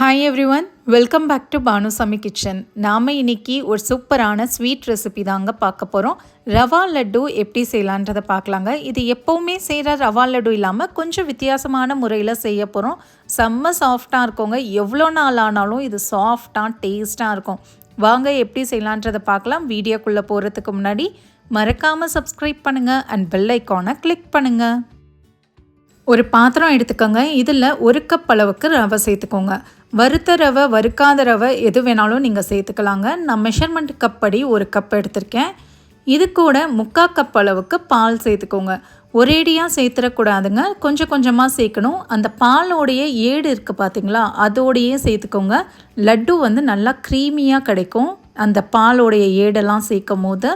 Hi everyone welcome back to Banusamy kitchen நாம் இன்னைக்கு ஒரு சூப்பரான ஸ்வீட் ரெசிபி தாங்க பார்க்க போகிறோம் ரவா லட்டு எப்படி செய்யலான்றதை பார்க்கலாங்க. இது எப்போவுமே செய்கிற ரவா லட்டு இல்லாமல் கொஞ்சம் வித்தியாசமான முறையில் செய்ய போகிறோம் செம்ம சாஃப்டாக இருக்கோங்க. எவ்வளோ நாள் ஆனாலும் இது சாஃப்டாக டேஸ்ட்டாக இருக்கும். வாங்க எப்படி செய்யலான்றதை பார்க்கலாம். வீடியோக்குள்ளே போகிறதுக்கு முன்னாடி மறக்காமல் சப்ஸ்கிரைப் பண்ணுங்கள் அண்ட் பெல் ஐக்கானை கிளிக் பண்ணுங்கள் ஒரு பாத்திரம் எடுத்துக்கோங்க. இதில் ஒரு கப் அளவுக்கு ரவை சேர்த்துக்கோங்க. வறுத்த ரவை வறுக்காத ரவை எது வேணாலும் நீங்கள் சேர்த்துக்கலாங்க. நான் மெஷர்மெண்ட் கப் படி ஒரு கப் எடுத்திருக்கேன். இது கூட முக்கா கப் அளவுக்கு பால் சேர்த்துக்கோங்க. ஒரேடியாக சேர்த்துடக்கூடாதுங்க கொஞ்சம் கொஞ்சமாக சேர்க்கணும். அந்த பாலோடைய ஏடு இருக்குது பார்த்தீங்களா அதோடையே சேர்த்துக்கோங்க. லட்டு வந்து நல்லா க்ரீமியாக கிடைக்கும். அந்த பாலோடைய ஏடெல்லாம் சேர்க்கும் போது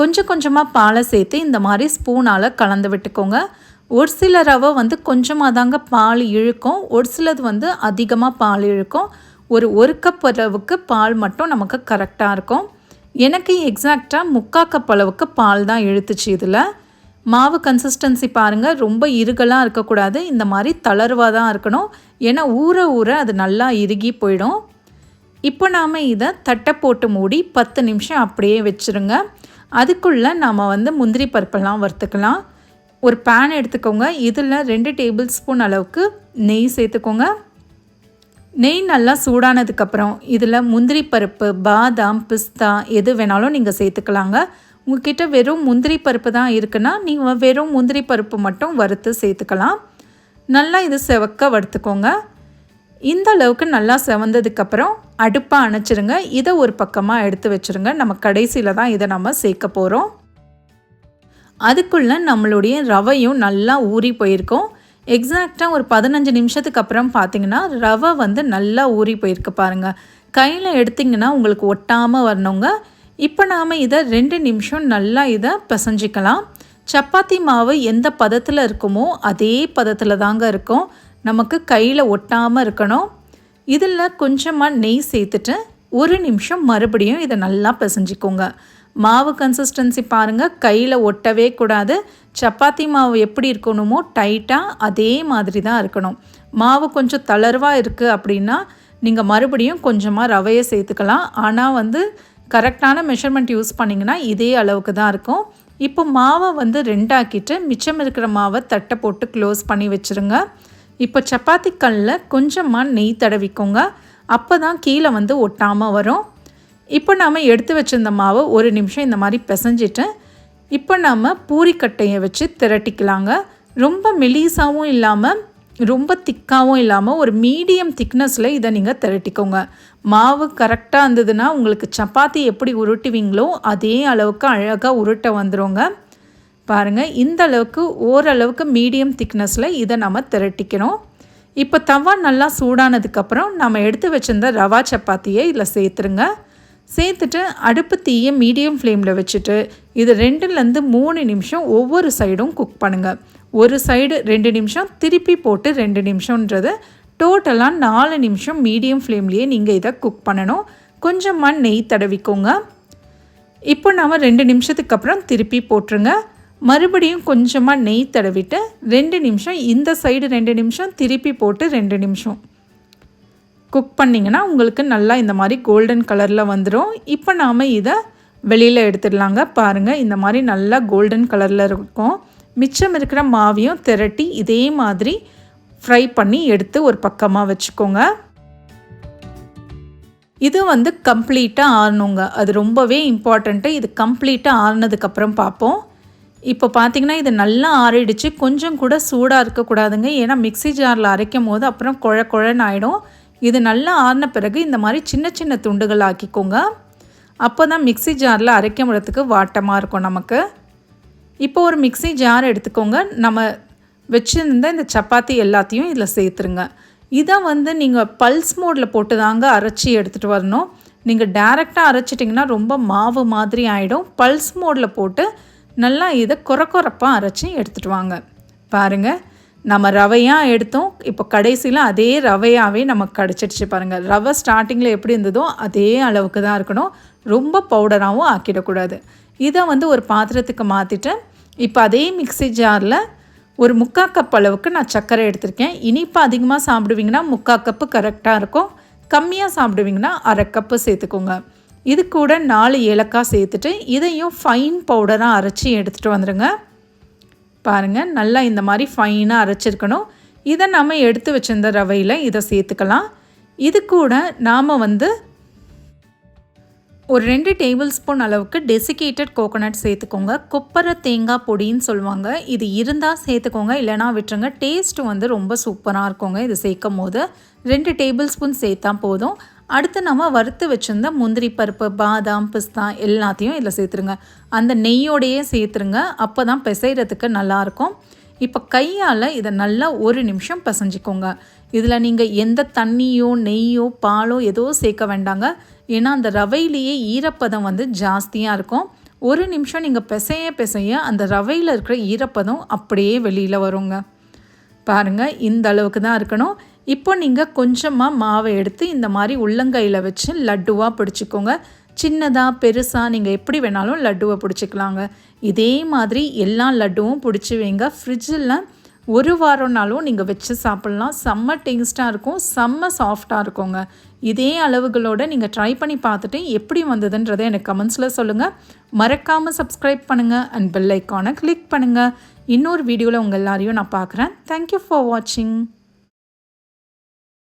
கொஞ்சம் கொஞ்சமாக பாலை சேர்த்து இந்த மாதிரி ஸ்பூனால் கலந்து விட்டுக்கோங்க. ஒரு சில ரவை வந்து கொஞ்சமாக தாங்க பால் இழுக்கும். ஒரு சிலது வந்து அதிகமாக பால் இழுக்கும். ஒரு ஒரு கப் அளவுக்கு பால் மட்டும் நமக்கு கரெக்டாக இருக்கும். எனக்கு எக்ஸாக்டாக முக்கா கப் அளவுக்கு பால் தான் இழுத்துச்சு இதில். மாவு கன்சிஸ்டன்சி பாருங்கள் ரொம்ப இருகலாக இருக்கக்கூடாது. இந்த மாதிரி தளர்வாக தான் இருக்கணும். ஏன்னா ஊற ஊற அது நல்லா இறுகி போயிடும். இப்போ நாம் இதை தட்டை போட்டு மூடி பத்து நிமிஷம் அப்படியே வச்சுருங்க. அதுக்குள்ளே நாம் வந்து முந்திரி பருப்பெல்லாம் வறுத்துக்கலாம். ஒரு பேன் எடுத்துக்கோங்க. இதில் ரெண்டு டேபிள் ஸ்பூன் அளவுக்கு நெய் சேர்த்துக்கோங்க. நெய் நல்லா சூடானதுக்கப்புறம் இதில் முந்திரி பருப்பு பாதாம் பிஸ்தா எது வேணாலும் நீங்கள் சேர்த்துக்கலாங்க. உங்ககிட்ட வெறும் முந்திரி பருப்பு தான் இருக்குன்னா நீங்கள் வெறும் முந்திரி பருப்பு மட்டும் வறுத்து சேர்த்துக்கலாம். நல்லா இது செவக்க வறுத்துக்கோங்க. இந்த அளவுக்கு நல்லா செவந்ததுக்கப்புறம் அடுப்பாக அணைச்சிருங்க. இதை ஒரு பக்கமாக எடுத்து வச்சுருங்க. நம்ம கடைசியில் தான் இதை நம்ம சேர்க்க போகிறோம் அதுக்குள்ளே நம்மளுடைய ரவையும் நல்லா ஊறி போயிருக்கோம். எக்ஸாக்டாக ஒரு பதினஞ்சு நிமிஷத்துக்கு அப்புறம் பார்த்தீங்கன்னா ரவை வந்து நல்லா ஊறி போயிருக்கு பாருங்கள் கையில் எடுத்திங்கன்னா உங்களுக்கு ஒட்டாமல் வரணுங்க. இப்போ நாம் இதை ரெண்டு நிமிஷம் நல்லா இதை பிசைஞ்சிக்கலாம். சப்பாத்தி மாவு எந்த பதத்தில் இருக்குமோ அதே பதத்தில் தாங்க இருக்கும். நமக்கு கையில் ஒட்டாமல் இருக்கணும். இதில் கொஞ்சமாக நெய் சேர்த்துட்டு ஒரு நிமிஷம் மறுபடியும் இதை நல்லா பிசைஞ்சிக்கோங்க. மாவு கன்சிஸ்டன்சி பாருங்கள் கையில் ஒட்டவே கூடாது. சப்பாத்தி மாவு எப்படி இருக்கணுமோ டைட்டாக அதே மாதிரி தான் இருக்கணும். மாவு கொஞ்சம் தளர்வாக இருக்குது அப்படின்னா நீங்கள் மறுபடியும் கொஞ்சமாக ரவையை சேர்த்துக்கலாம். ஆனால் வந்து கரெக்டான மெஷர்மெண்ட் யூஸ் பண்ணிங்கன்னா இதே அளவுக்கு தான் இருக்கும். இப்போ மாவை வந்து ரெண்டாக்கிட்டு மிச்சம் இருக்கிற மாவை தட்டை போட்டு க்ளோஸ் பண்ணி வச்சுருங்க. இப்போ சப்பாத்தி கல்லில் கொஞ்சமாக நெய் தடவிக்கோங்க. அப்போ தான் கீழே வந்து ஒட்டாமல் வரும். இப்போ நாம் எடுத்து வச்சிருந்த மாவை ஒரு நிமிஷம் இந்த மாதிரி பிசைஞ்சிட்டு இப்போ நாம் பூரிக்கட்டையை வச்சு திரட்டிக்கலாங்க. ரொம்ப மெலிசாகவும் இல்லாமல் ரொம்ப திக்காகவும் இல்லாமல் ஒரு மீடியம் திக்னஸில் இதை நீங்கள் திரட்டிக்கோங்க. மாவு கரெக்டாக இருந்ததுன்னா உங்களுக்கு சப்பாத்தி எப்படி உருட்டுவீங்களோ அதே அளவுக்கு அழகாக உருட்ட வந்துடுங்க பாருங்கள் இந்த அளவுக்கு ஓரளவுக்கு மீடியம் திக்னஸில் இதை நம்ம திரட்டிக்கணும் இப்போ தவா நல்லா சூடானதுக்கப்புறம் நம்ம எடுத்து வச்சுருந்த ரவா சப்பாத்தியை இதில் சேர்த்துருங்க. சேர்த்துட்டு அடுப்பு தீயை மீடியம் ஃப்ளேமில் வச்சுட்டு இது ரெண்டுலேருந்து மூணு நிமிஷம் ஒவ்வொரு சைடும் குக் பண்ணுங்கள் ஒரு சைடு ரெண்டு நிமிஷம் திருப்பி போட்டு ரெண்டு நிமிஷன்றது டோட்டலாக நாலு நிமிஷம் மீடியம் ஃப்ளேம்லேயே நீங்கள் இதை குக் பண்ணணும். கொஞ்சமாக நெய் தடவிக்கோங்க. இப்போ நாம் ரெண்டு நிமிஷத்துக்கு அப்புறம் திருப்பி போட்டுருங்க. மறுபடியும் கொஞ்சமாக நெய் தடவிட்டு ரெண்டு நிமிஷம் இந்த சைடு ரெண்டு நிமிஷம் திருப்பி போட்டு ரெண்டு நிமிஷம். குக் பண்ணிங்கன்னா உங்களுக்கு நல்லா இந்த மாதிரி கோல்டன் கலரில் வந்துடும் இப்போ நாம் இதை வெளியில் எடுத்துடலாங்க. பாருங்கள் இந்த மாதிரி நல்லா கோல்டன் கலரில் இருக்கும். மிச்சம் இருக்கிற மாவையும் திரட்டி இதே மாதிரி ஃப்ரை பண்ணி எடுத்து ஒரு பக்கமாக வச்சுக்கோங்க. இது வந்து கம்ப்ளீட்டாக ஆறணுங்க. அது ரொம்பவே இம்பார்ட்டண்ட்டு இது கம்ப்ளீட்டாக ஆறுனதுக்கப்புறம் பார்ப்போம் இப்போ பார்த்தீங்கன்னா இது நல்லா ஆறிடுச்சு. கொஞ்சம் கூட சூடாக இருக்கக்கூடாதுங்க. ஏன்னா மிக்சி ஜாரில் அரைக்கும் போது அப்புறம் குழ குழன்னு ஆகிடும் இது நல்லா ஆறின பிறகு இந்த மாதிரி சின்ன சின்ன துண்டுகள் ஆக்கிக்கோங்க. அப்போ தான் மிக்சி ஜாரில் அரைக்க முடியறதுக்கு வாட்டமாக இருக்கும் நமக்கு. இப்போ ஒரு மிக்சி ஜார் எடுத்துக்கோங்க. நம்ம வச்சுருந்த இந்த சப்பாத்தி எல்லாத்தையும் இதில் சேர்த்துருங்க. இதை வந்து நீங்கள் பல்ஸ் மோடில் போட்டு தாங்க அரைச்சி எடுத்துகிட்டு வரணும். நீங்கள் டேரெக்டாக அரைச்சிட்டிங்கன்னா ரொம்ப மாவு மாதிரி ஆகிடும் பல்ஸ் மோடில் போட்டு நல்லா இதை குறை குறைப்பாக அரைச்சி எடுத்துகிட்டு வாங்க. பாருங்கள் நம்ம ரவையாக எடுத்தோம். இப்போ கடைசியில் அதே ரவையாகவே நமக்கு கிடச்சிடுச்சு பாருங்கள் ரவை ஸ்டார்டிங்கில் எப்படி இருந்ததோ அதே அளவுக்கு தான் இருக்கணும். ரொம்ப பவுடராகவும் ஆக்கிடக்கூடாது. இதை வந்து ஒரு பாத்திரத்துக்கு மாற்றிட்டு இப்போ அதே மிக்சி ஜாரில் ஒரு முக்கால் கப் அளவுக்கு நான் சர்க்கரை எடுத்திருக்கேன். இனிப்பு அதிகமாக சாப்பிடுவீங்கன்னா முக்கால் கப்பு கரெக்டாக இருக்கும். கம்மியாக சாப்பிடுவீங்கன்னா அரை கப்பு சேர்த்துக்கோங்க. இது கூட நாலு ஏலக்காய் சேர்த்துட்டு இதையும் ஃபைன் பவுடராக அரைச்சி எடுத்துகிட்டு வந்துடுங்க பாருங்கள் நல்லா இந்த மாதிரி ஃபைனாக அரைச்சிருக்கணும். இதை நம்ம எடுத்து வச்சிருந்த ரவையில் இதை சேர்த்துக்கலாம். இது கூட நாம் வந்து ஒரு ரெண்டு டேபிள் ஸ்பூன் அளவுக்கு டெசிகேட்டட் கோகோனட் சேர்த்துக்கோங்க. கொப்பரை தேங்காய் பொடின்னு சொல்லுவாங்க. இது இருந்தால் சேர்த்துக்கோங்க இல்லைனா விட்டுருங்க. டேஸ்ட்டு வந்து ரொம்ப சூப்பராக இருக்குங்க இது சேர்க்கும் போது ரெண்டு டேபிள் ஸ்பூன் சேர்த்தா போதும். அடுத்து நம்ம வறுத்து வச்சுருந்த முந்திரி பருப்பு பாதாம் பிஸ்தா எல்லாத்தையும் இதில் சேர்த்துருங்க. அந்த நெய்யோடையே சேர்த்துருங்க. அப்போ தான் பிசைகிறதுக்கு நல்லாயிருக்கும். இப்போ கையால் இதை நல்லா ஒரு நிமிஷம் பிசைஞ்சிக்கோங்க. இதில் நீங்கள் எந்த தண்ணியோ நெய்யோ பாலோ ஏதோ சேர்க்க வேண்டாங்க. ஏன்னா அந்த ரவையிலேயே ஈரப்பதம் வந்து ஜாஸ்தியாக இருக்கும். ஒரு நிமிஷம் நீங்கள் பிசைய பிசைய அந்த ரவையில் இருக்கிற ஈரப்பதம் அப்படியே வெளியில் வருங்க. பாருங்கள் இந்த அளவுக்கு தான் இருக்கணும். இப்போ நீங்கள் கொஞ்சமாக மாவை எடுத்து இந்த மாதிரி உள்ளங்கையில் வச்சு லட்டுவாக பிடிச்சிக்கோங்க. சின்னதாக பெருசாக நீங்கள் எப்படி வேணாலும் லட்டுவை பிடிச்சிக்கலாங்க. இதே மாதிரி எல்லா லட்டுவும் பிடிச்சி வைங்க. ஃப்ரிட்ஜில் ஒரு வாரம்னாலும் நீங்கள் வச்சு சாப்பிட்லாம். செம்ம டேஸ்ட்டாக இருக்கும். செம்ம சாஃப்டாக இருக்குங்க. இதே அளவுகளோடு நீங்கள் ட்ரை பண்ணி பார்த்துட்டு எப்படி வந்ததுன்றதை எனக்கு கமெண்ட்ஸில் சொல்லுங்கள் மறக்காமல் சப்ஸ்கிரைப் பண்ணுங்கள் அண்ட் பெல் ஐக்கானை கிளிக் பண்ணுங்கள் இன்னொரு வீடியோவில் உங்கள் எல்லாரையும் நான் பார்க்குறேன். தேங்க்யூ ஃபார் வாட்சிங்